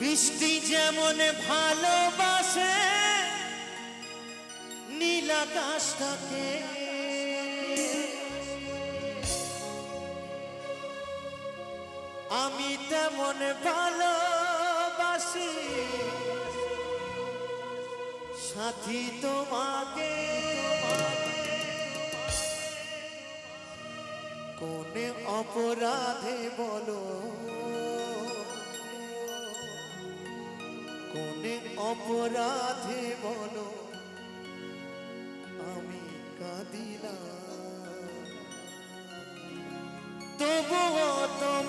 বৃষ্টি যেমন ভালোবাসে নীলাকাশটাকে আমি তেমন ভালোবাসি সাথী তোমাকে। কোনে অপরাধে বলো? কোনে অপরাধে বলো আমি কাঁদিলাম। তবুও তোমার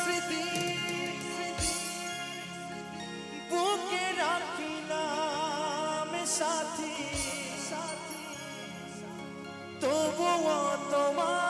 স্মৃতি বুকে রাখিলাম সাথী সাথী। তবুও তোমার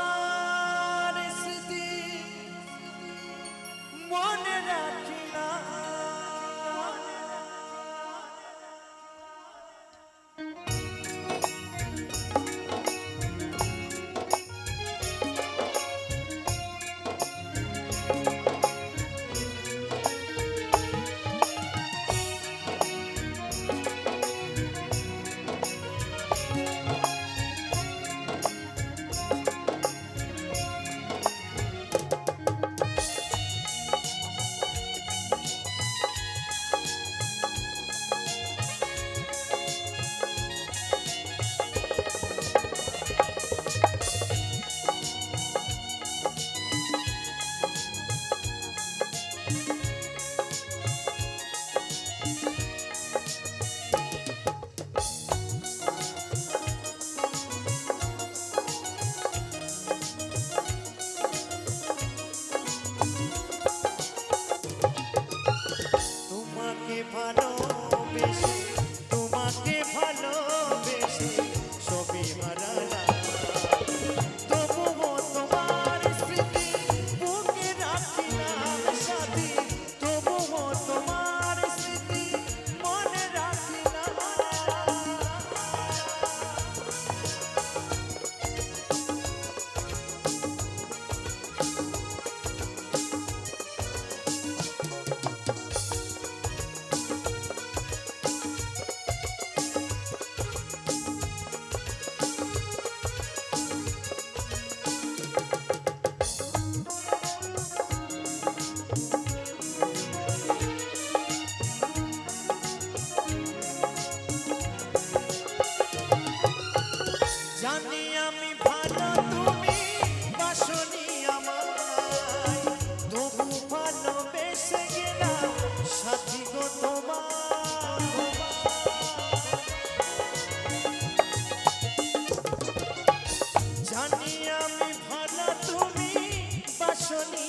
শুনি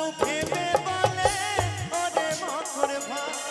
মানু ভেবে বলে ওরে ভাই।